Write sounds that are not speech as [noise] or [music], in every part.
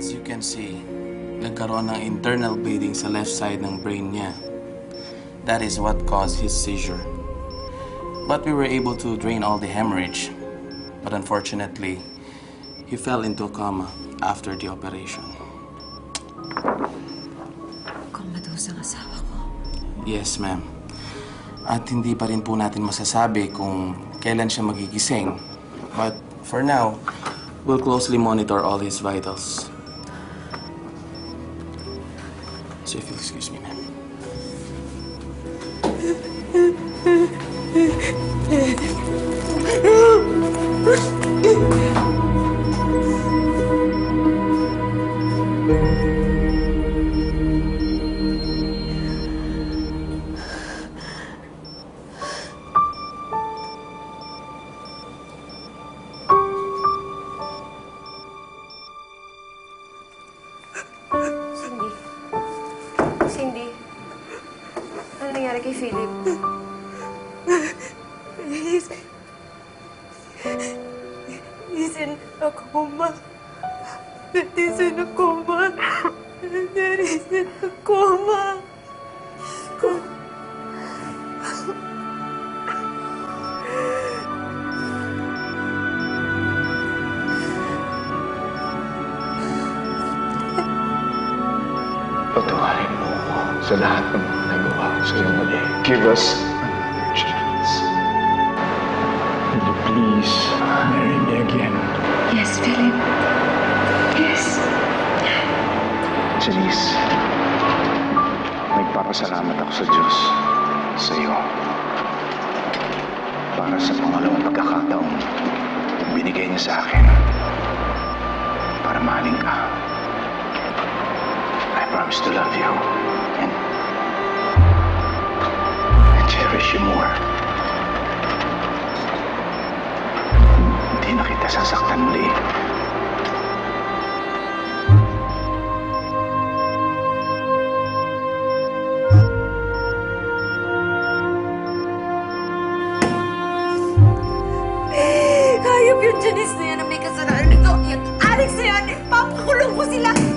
As you can see, nagkaroon ng internal bleeding sa left side ng brain niya. That is what caused his seizure. But we were able to drain all the hemorrhage. But unfortunately, he fell into a coma after the operation. Comatose ang asawa ko. Yes, ma'am. At hindi pa rin po natin masasabi kung kailan siya magigising. But for now, we'll closely monitor all his vitals. So if you'll excuse me, ma'am. [laughs] nangyari kay Philip? He's... He's in a coma. He's in a coma. Daddy's in a coma. Patawarin sa lahat ng mga nagawa ko sa iyo mali. Give us another chance. Will you please marry me again? Yes, Philip. Yes. Janice, nagpapasalamat ako sa Diyos sa iyo. Para sa pangalawang pagkakataon binigay niya sa akin para mahalin ka. Promise to love you and, and cherish you more. Hindi na kita sasaktan muli. Hayop yung Janice na yan na may kasalanan nito. Yung Alex na yan, papakulong ko sila.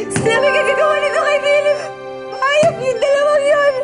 Hayop! Sila may gagagawa nito kay Philip. Hayop yung dalawang yan.